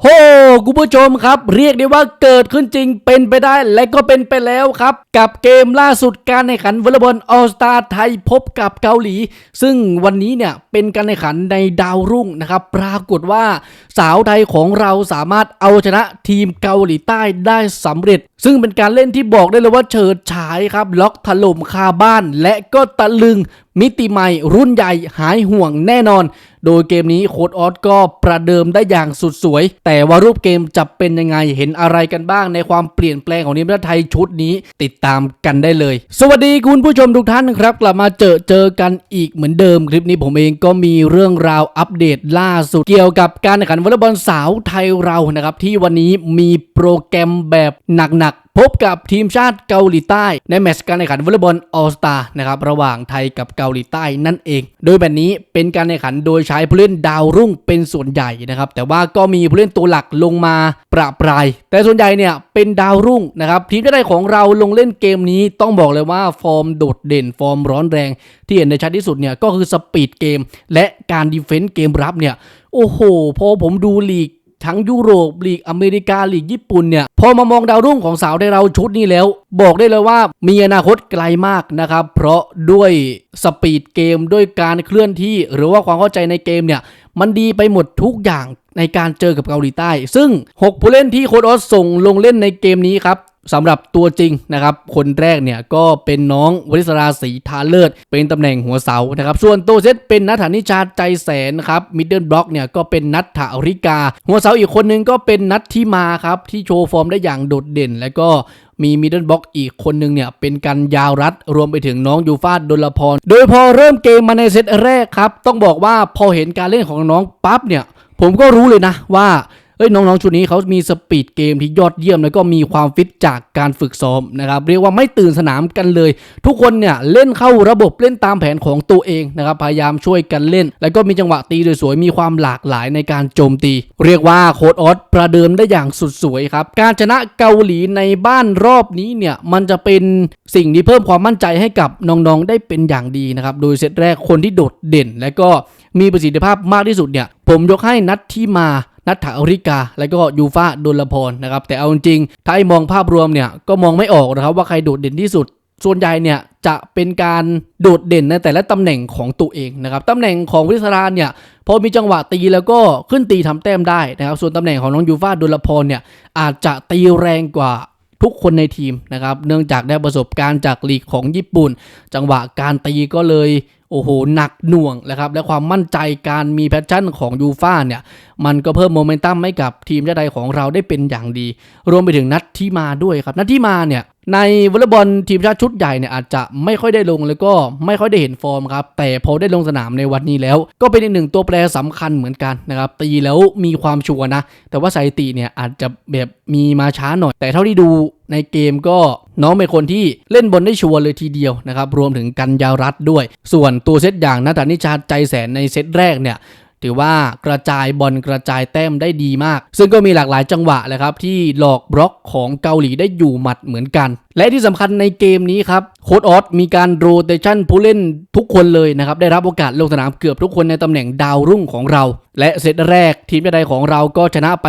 โหคุณผู้ชมครับ เรียกได้ว่าเกิดขึ้นจริงเป็นไปได้และก็เป็นไปแล้วครับ กับเกมล่าสุดการแข่งขันวอลเลย์บอลออสตาไทยพบกับเกาหลี ซึ่งวันนี้เนี่ยเป็นการแข่งขันในดาวรุ่งนะครับ ปรากฏว่าสาวไทยของเราสามารถเอาชนะทีมเกาหลีใต้ได้สำเร็จ ซึ่งเป็นการเล่นที่บอกได้เลยว่าเฉิดฉายครับ ล็อกถล่มคาบ้านและก็ตะลึง มิติใหม่รุ่นใหญ่หายห่วงแน่นอน โดยเกมนี้โค้ดออสก็ประเดิมได้อย่างสุดสวย แต่ว่ารูปเกมจะเป็นยังไงเห็นอะไรกันบ้างในความเปลี่ยนแปลงของทีมชาติไทยชุดนี้ติดตามกันได้เลย สวัสดีคุณผู้ชมทุกท่านครับ กลับมาเจอเจอกันอีกเหมือนเดิม คลิปนี้ผมเองก็มีเรื่องราวอัปเดตล่าสุดเกี่ยวกับการแข่งขันวอลเลย์บอลสาวไทยเรานะครับที่วันนี้มีโปรแกรมแบบหนักๆ พบกับทีมชาติเกาหลีใต้ในแมตช์การแข่งขันวอลเลย์บอลออสตานะครับระหว่างไทยกับเกาหลีใต้นั่นเอง โดยแบบนี้เป็นการแข่งขันโดยใช้ผู้เล่นดาวรุ่งเป็นส่วนใหญ่นะครับแต่ว่าก็มีผู้เล่นตัวหลักลงมาประปราย แต่ส่วนใหญ่เนี่ยเป็นดาวรุ่งนะครับทีมชาติไทยของเราลงเล่นเกมนี้ต้องบอกเลยว่าฟอร์มโดดเด่นฟอร์มร้อนแรง ที่เห็นในชัดที่สุดเนี่ยก็คือสปีดเกม และการดีเฟนต์เกมรับเนี่ยโอ้โห พอผมดูลีก ทั้งยุโรปลีกอเมริกาลีกญี่ปุ่นเนี่ยพอมามองดาวรุ่งของสาวไทยเราชุดนี้แล้ว บอกได้เลยว่ามีอนาคตไกลมากนะครับ เพราะด้วยสปีดเกมด้วยการเคลื่อนที่ หรือว่าความเข้าใจในเกมเนี่ยมันดีไปหมดทุกอย่าง ในการเจอกับเกาหลีใต้ ซึ่ง 6 ผู้เล่นที่โค้ดออสส่งลงเล่นในเกมนี้ครับสำหรับตัวจริงนะครับ คนแรกเนี่ยก็เป็นน้องวริศราศรีทาเลิศ เป็นตำแหน่งหัวเสานะครับ ส่วนตัวเซตเป็นนัทธานิชาใจแสนครับมิดเดิลบล็อกเนี่ยก็เป็นนัทธาริกา หัวเสาอีกคนนึงก็เป็นนัทที่มาครับ ที่โชว์ฟอร์มได้อย่างโดดเด่น แล้วก็มีมิดเดิลบล็อกอีกคนนึงเนี่ย เป็นกันยาวรัดรวมไปถึงน้องยูฟาดดลพร โดยพอเริ่มเกมมาในเซตแรกครับ ต้องบอกว่าพอเห็นการเล่นของน้องปั๊บเนี่ย ผมก็รู้เลยนะว่าเอ้ยน้องๆชุดนี้เขามีสปีดเกมที่ยอดเยี่ยม แล้วก็มีความฟิตจากการฝึกซ้อมนะครับเรียกว่าไม่ตื่นสนามกันเลย ทุกคนเนี่ยเล่นเข้าระบบเล่นตามแผนของตัวเองนะครับพยายามช่วยกันเล่น แล้วก็มีจังหวะตีสวยๆมีความหลากหลายในการโจมตี เรียกว่าโคดออสประเดิมได้อย่างสุดสวยครับการชนะเกาหลีในบ้านรอบนี้เนี่ยมันจะเป็นสิ่งที่เพิ่มความมั่นใจให้กับน้องๆได้เป็นอย่างดีนะครับโดยเซตแรกคนที่โดดเด่น และก็ มีประสิทธิภาพมากที่สุดเนี่ย ผมยกให้นัดที่มานัทธาริกา และก็ยูฟาดลพรนะครับ แต่เอาจริงๆถ้าให้มองภาพรวมเนี่ย ก็มองไม่ออกนะครับว่าใครโดดเด่นที่สุด ส่วนใหญ่เนี่ยจะเป็นการโดดเด่นในแต่ละตำแหน่งของตัวเองนะครับตำแหน่งของวิศราเนี่ยพอมีจังหวะตีแล้วก็ขึ้นตีทำแต้มได้นะครับส่วนตำแหน่งของน้องยูฟาดลพรเนี่ยอาจจะตีแรงกว่าทุกคนในทีมนะครับ เนื่องจากได้ประสบการณ์จากลีกของญี่ปุ่น จังหวะการตีก็เลย โอ้โหหนักหน่วงนะครับและความมั่นใจการมีแพชชั่นของยูฟ่าเนี่ยมันก็เพิ่มโมเมนตัมให้กับทีมชาติไทยของเราได้เป็นอย่างดี รวมไปถึงนัดที่มาด้วยครับ นัดที่มาเนี่ยในวอลเลย์บอลทีมชาติชุดใหญ่เนี่ยอาจจะไม่ค่อยได้ลงแล้วก็ไม่ค่อยได้เห็นฟอร์มครับแต่พอได้ลงสนามในวันนี้แล้ว ก็เป็นอีกหนึ่งตัวแปรสำคัญเหมือนกันนะครับตีแล้วมีความชัวนะ แต่ว่าสถิติเนี่ยอาจจะแบบมีมาช้าหน่อย แต่เท่าที่ดู ในเกมก็น้องเป็นคนที่เล่นบอลได้ชัวร์เลยทีเดียวนะครับรวมถึงกันยาวรัดด้วย ส่วนตัวเซตอย่างนาตานิชาใจแสนในเซตแรกเนี่ยถือว่ากระจายบอลกระจายแต้มได้ดีมาก ซึ่งก็มีหลากหลายจังหวะเลยครับที่หลอกบล็อกของเกาหลีได้อยู่หมัดเหมือนกัน และที่สำคัญในเกมนี้ครับโค้ดออสมีการโรเตชันผู้เล่นทุกคนเลยนะครับ ได้รับโอกาสลงสนามเกือบทุกคนในตำแหน่งดาวรุ่งของเรา และเซตแรกทีมชาติไทยของเราก็ชนะไป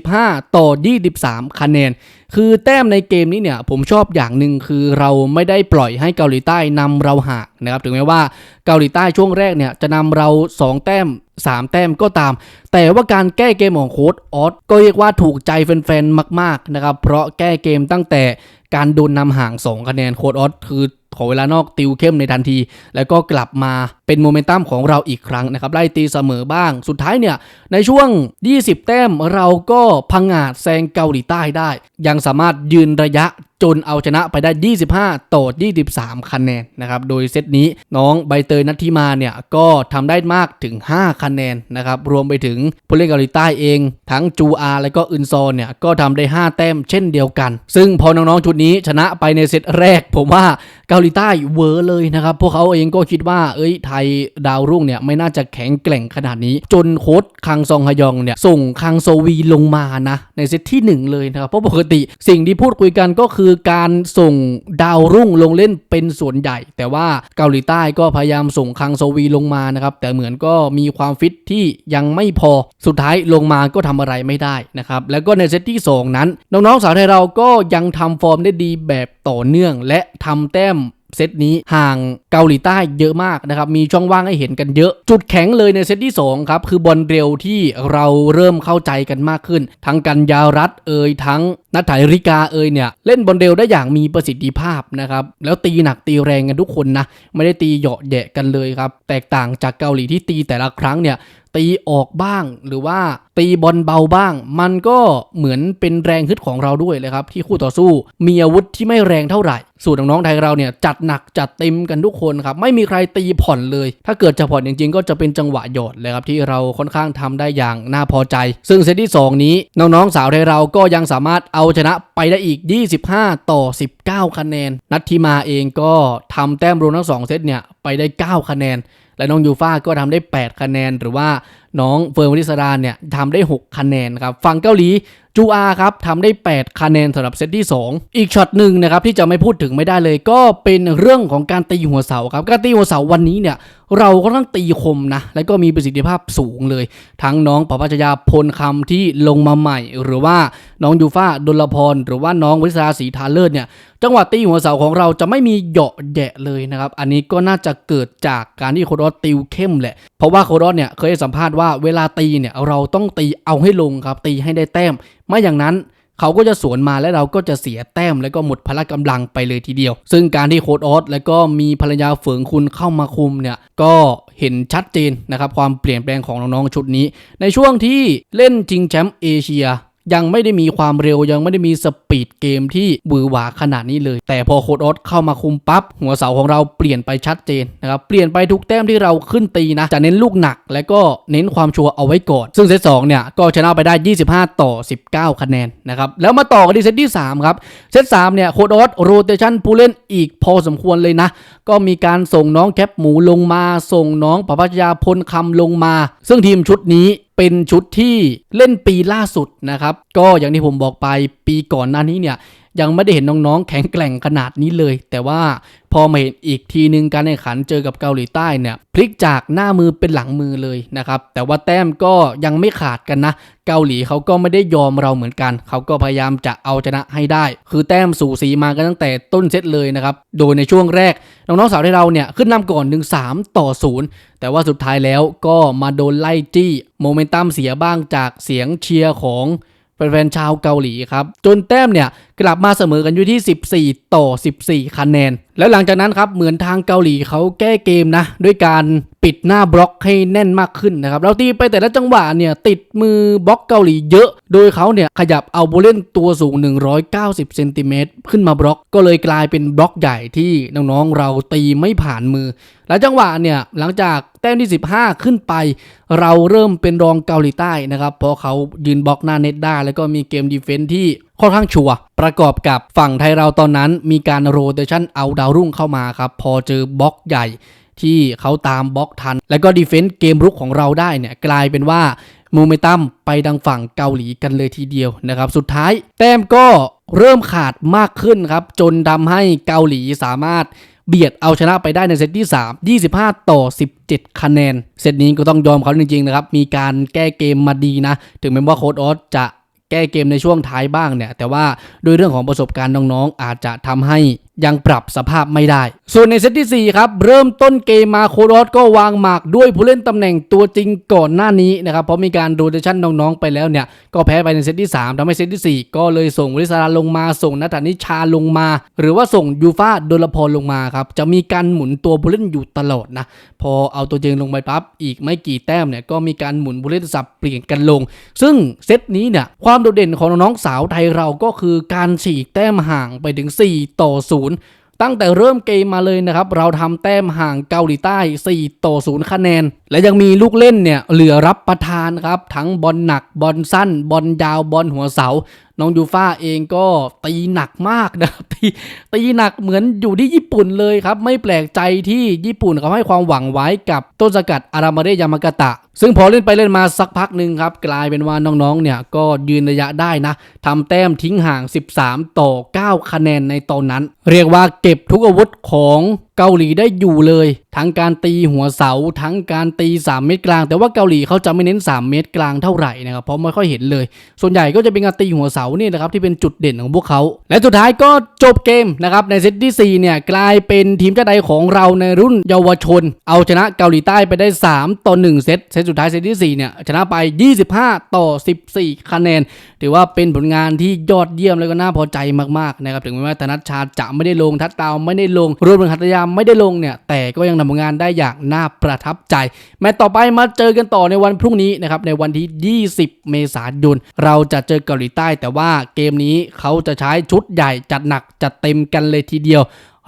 25 ต่อ 23 คะแนน คือแต้มในเกมนี้เนี่ย ผมชอบอย่างหนึ่งคือเราไม่ได้ปล่อยให้เกาหลีใต้นำเราห่างนะครับ ถึงแม้ว่าเกาหลีใต้ช่วงแรกเนี่ยจะนำเรา 2 แต้ม 3 แต้มก็ตาม แต่ว่าการแก้เกมของโค้ดออสก็เรียกว่าถูกใจแฟนๆมาก ๆนะครับ เพราะแก้เกมตั้งแต่ การโดนนำห่าง 2 คะแนนโคดออสคือ ขอเวลานอกติวเข้มในทันที แล้วก็กลับมาเป็นโมเมนตัมของเราอีกครั้งนะครับไล่ตีเสมอบ้าง สุดท้ายเนี่ย ในช่วง 20 แต้มเราก็พังงาดแซงเกาหลีใต้ได้ ยังสามารถยืนระยะจนเอาชนะไปได้ 25 ต่อ 23 คะแนนนะครับ โดยเซตนี้น้องใบเตยนัทธิมาเนี่ยก็ทำได้มากถึง 5 คะแนนนะครับ รวมไปถึงผู้เล่นเกาหลีใต้เอง ทั้งจูอา และก็อึนซอนเนี่ยก็ทำได้ 5 แต้มเช่นเดียวกัน ซึ่งพอน้องๆชุดนี้ชนะไปในเซตแรก ผมว่าเกาหลีใต้เวอร์เลยนะครับ พวกเขาเองก็คิดว่า เอ้ยไทยดาวรุ่งเนี่ยไม่น่าจะแข็งแกร่งขนาดนี้ จนโค้ชคังซองฮยองเนี่ยส่งคังโซวีลงมานะ ในเซตที่ 1 เลยนะครับ เพราะปกติสิ่งที่พูดคุยกันก็คือการส่งดาวรุ่งลงเล่นเป็นส่วนใหญ่ แต่ว่าเกาหลีใต้ก็พยายามส่งคังโซวีลงมานะครับแต่เหมือนก็มีความฟิตที่ยังไม่พอสุดท้ายลงมาก็ทำอะไรไม่ได้นะครับแล้วก็ในเซตที่ 2 นั้น น้องๆสาวไทยเราก็ยังทำฟอร์มได้ดีแบบต่อเนื่อง และทำแต้มเซตนี้ห่างเกาหลีใต้เยอะมากนะครับ มีช่องว่างให้เห็นกันเยอะ จุดแข็งเลยในเซตที่ 2 ครับ คือบอลเร็วที่เราเริ่มเข้าใจกันมากขึ้น ทั้งกันยารัตเอยทั้งนัทไถริกาเอยเนี่ย เล่นบอลเร็วได้อย่างมีประสิทธิภาพนะครับ แล้วตีหนักตีแรงกันทุกคนนะ ไม่ได้ตีเหยาะแยะกันเลยครับ แตกต่างจากเกาหลีที่ตีแต่ละครั้งเนี่ย ตีออกบ้าง หรือว่าตีบอลเบาบ้าง มันก็เหมือนเป็นแรงฮึดของเราด้วยเลยครับ ที่คู่ต่อสู้มีอาวุธที่ไม่แรงเท่าไหร่ สูตรน้องๆไทยเราเนี่ยจัดหนักจัดเต็มกันทุกคนครับ ไม่มีใครตีผ่อนเลย ถ้าเกิดจะผ่อนจริงๆ ก็จะเป็นจังหวะหยอดเลยครับที่เราค่อนข้างทำได้อย่างน่าพอใจ ซึ่งเซตที่ 2 นี้น้องๆสาวไทยเราก็ยังสามารถเอาชนะไปได้อีก 25 ต่อ 19 คะแนน นัทที่มาเองก็ทำแต้มรวมทั้งสองเซตเนี่ยไปได้ 9 คะแนน และน้องยูฟาก็ทำได้ 8 คะแนน หรือว่าน้องเฟิร์นวริสราเนี่ยทำได้ 6 คะแนนครับฝั่งเกาหลี จูอาครับทำได้ 8 คะแนนสำหรับเซตที่ 2 อีกช็อตหนึ่งนะครับที่จะไม่พูดถึงไม่ได้เลยก็เป็นเรื่องของการตีหัวเสาครับการตีหัวเสาวันนี้เนี่ยเราก็ต้องตีคมนะ และก็มีประสิทธิภาพสูงเลย ทั้งน้องประพัชยาพลคำที่ลงมาใหม่ หรือว่าน้องยูฟ่าดลพร หรือว่าน้องวิษราศรีทาเลิศเนี่ย จังหวะตีหัวเสาของเราจะไม่มีเหยาะแยะเลยนะครับ อันนี้ก็น่าจะเกิดจากการที่โคดอสติวเข้มแหละ เพราะว่าโคดอสเนี่ยเคยสัมภาษณ์ว่าเวลาตีเนี่ยเราต้องตีเอาให้ลงครับ ตีให้ได้แต้มไม่อย่างนั้นเขาก็จะสวนมาและเราก็จะเสียแต้ม และก็หมดพละกำลังไปเลยทีเดียว ซึ่งการที่โค้ดออสและก็มีภรรยาเฝิงคุณเข้ามาคุมเนี่ยก็เห็นชัดเจนนะครับความเปลี่ยนแปลงของน้องๆชุดนี้ ในช่วงที่เล่นชิงแชมป์เอเชีย ยังไม่ได้มีความเร็วยังไม่ได้มีสปีดเกมที่บือหวาขนาดนี้เลย แต่พอโคดออสเข้ามาคุมปั๊บหัวเสาของเราเปลี่ยนไปชัดเจนนะครับเปลี่ยนไปทุกแต้มที่เราขึ้นตีนะ จะเน้นลูกหนัก และก็เน้นความชัวร์เอาไว้ก่อน ซึ่งเซตสองเนี่ยก็ชนะไปได้ 25 ต่อ 19 คะแนนนะครับแล้วมาต่อกันที่เซตที่ 3 ครับ เซต3เนี่ยโคดออสโรเตชันผู้เล่นอีกพอสมควรเลยนะ ก็มีการส่งน้องแคปหมูลงมา ส่งน้องประพัชยาพลคำลงมา ซึ่งทีมชุดนี้ เป็นชุดที่เล่นปีล่าสุดนะครับ ก็อย่างที่ผมบอกไปปีก่อนหน้านี้เนี่ย ยังไม่ได้เห็นน้องๆ แข็งแกร่งขนาดนี้เลย แต่ว่าพอมาเห็นอีกทีนึงการแข่งขันเจอกับเกาหลีใต้เนี่ยพลิกจากหน้ามือเป็นหลังมือเลยนะครับ แต่ว่าแต้มก็ยังไม่ขาดกันนะ เกาหลีเขาก็ไม่ได้ยอมเราเหมือนกัน เขาก็พยายามจะเอาชนะให้ได้ คือแต้มสูสีมากันตั้งแต่ต้นเซตเลยนะครับ โดยในช่วงแรกน้องๆสาวไทยเราเนี่ยขึ้นนำก่อนถึง3ต่อ 0 แต่ว่าสุดท้ายแล้วก็มาโดนไล่จี้โมเมนตัมเสียบ้างจากเสียงเชียร์ของ แฟนๆชาวเกาหลีครับ จนแต้มเนี่ยกลับมาเสมอกันอยู่ที่ 14 ต่อ 14 คะแนนแล้วหลังจากนั้นครับเหมือนทางเกาหลีเขาแก้เกมนะ ด้วยการปิดหน้าบล็อกให้แน่นมากขึ้นนะครับเราตีไปแต่ละจังหวะเนี่ยติดมือบล็อกเกาหลีเยอะ โดยเขาเนี่ยขยับเอาผู้เล่นตัวสูง 190เซนติเมตรขึ้นมาบล็อก ก็เลยกลายเป็นบล็อกใหญ่ที่น้องๆเราตีไม่ผ่านมือ และจังหวะเนี่ยหลังจากแต้มที่ 15 ขึ้นไป เราเริ่มเป็นรองเกาหลีใต้นะครับเพราะเขายืนบล็อกหน้าเน็ตได้แล้วก็มีเกมดีเฟนส์ที่ ค่อนข้างชัวร์ประกอบกับฝั่งไทยเราตอนนั้นมีการโรเตชันเอาดาวรุ่งเข้ามาครับ พอเจอบล็อกใหญ่ที่เขาตามบล็อกทัน แล้วก็ดีเฟนส์เกมรุกของเราได้เนี่ยกลายเป็นว่าโมเมตัมไปดังฝั่งเกาหลีกันเลยทีเดียวนะครับ สุดท้ายแต้มก็เริ่มขาดมากขึ้นครับ จนทำให้เกาหลีสามารถเบียดเอาชนะไปได้ในเซตที่ 3 25 ต่อ 17 คะแนน เซตนี้ก็ต้องยอมเขาจริงๆนะครับ มีการแก้เกมมาดีนะ ถึงแม้ว่าโค้ดออสจะ แก้เกมในช่วงท้ายบ้างเนี่ย แต่ว่าด้วยเรื่องของประสบการณ์น้องๆ อาจจะทำให้ ยังปรับสภาพไม่ได้ ส่วนในเซตที่ 4 ครับ เริ่มต้นเกมมาโคดอสก็วางหมากด้วยผู้เล่นตำแหน่งตัวจริงก่อนหน้านี้นะครับเพราะมีการโรเตชันน้องๆไปแล้วเนี่ย ก็แพ้ไปในเซตที่ 3ทำให้เซตที่ 4 ก็เลยส่งวริศราลงมาส่งนัทธนิชาลงมา หรือว่าส่งยูฟาโดลพรลงมาครับจะมีการหมุนตัวผู้เล่นอยู่ตลอดนะพอเอาตัวจริงลงไปปั๊บอีกไม่กี่แต้มเนี่ยก็มีการหมุนผู้เล่นสับเปลี่ยนกันลง ซึ่งเซตนี้เนี่ยความโดดเด่นของน้องสาวไทยเราก็คือการฉีกแต้มห่างไปถึง 4 ต่อ0ตั้งแต่เริ่มเกมมาเลยนะครับ เราทำแต้มห่างเกาหลีใต้ 4 ต่อ 0 คะแนน และยังมีลูกเล่นเนี่ยเหลือรับประทานครับ ทั้งบอลหนักบอลสั้น บอลยาวบอลหัวเสา น้องยูฟ่าเองก็ตีหนักมากนะครับตีตีหนักเหมือนอยู่ที่ญี่ปุ่นเลยครับ ไม่แปลกใจที่ญี่ปุ่นเขาให้ความหวังไว้กับต้นสกัดอารามาเรยามากาตะ ซึ่งพอเล่นไปเล่นมาสักพักหนึ่งครับ กลายเป็นว่าน้องๆเนี่ยก็ยืนระยะได้นะทำแต้มทิ้งห่าง 13 ต่อ 9 คะแนนในตอนนั้น เรียกว่าเก็บทุกอาวุธของเกาหลีได้อยู่เลย ทั้งการตีหัวเสา ทั้งการตี 3 เมตรกลาง แต่ว่าเกาหลีเขาจะไม่เน้น 3 เมตรกลางเท่าไหร่นะครับเพราะไม่ค่อยเห็นเลย ส่วนใหญ่ก็จะเป็นการตีหัวเสานี่นะครับที่เป็นจุดเด่นของพวกเขา และสุดท้ายก็จบเกมนะครับในเซตที่4เนี่ยกลายเป็นทีมชาติไทยของเราในรุ่นเยาวชน เอาชนะเกาหลีใต้ไปได้ 3 ต่อ 1 เซตเซตสุดท้ายเซตที่4เนี่ยชนะไป 25 ต่อ 14 คะแนน ถือว่าเป็นผลงานที่ยอดเยี่ยมแล้วก็น่าพอใจมากๆนะครับถึงแม้ว่าธนัชชาจะไม่ได้ลงทัดดาวไม่ได้ลงรวมถึงหัตยามไม่ได้ลงเนี่ยแต่ก็ยังทำงานได้อย่างน่าประทับใจ แมตต์ต่อไปมาเจอกันต่อในวันพรุ่งนี้นะครับในวันที่ 20 เมษายน เราจะเจอเกาหลีใต้ แต่ว่าเกมนี้เขาจะใช้ชุดใหญ่จัดหนักจัดเต็มกันเลยทีเดียว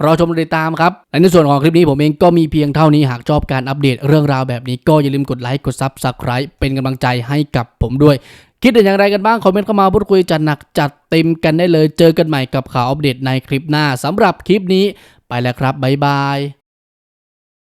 รอชมติดตามครับ และในส่วนของคลิปนี้ผมเองก็มีเพียงเท่านี้หากชอบการอัปเดตเรื่องราวแบบนี้ก็อย่าลืมกดไลค์กดซับสไคร b e เป็นกำลังใจให้กับผมด้วย คิดเห็นอย่างไรกันบ้าง คอมเมนต์เข้ามาพูดคุยจัดหนักจัดเต็มกันได้เลย เจอกันใหม่กับข่าวอัปเดตในคลิปหน้าสำหรับคลิปนี้ ไปแล้วครับ บ๊ายบาย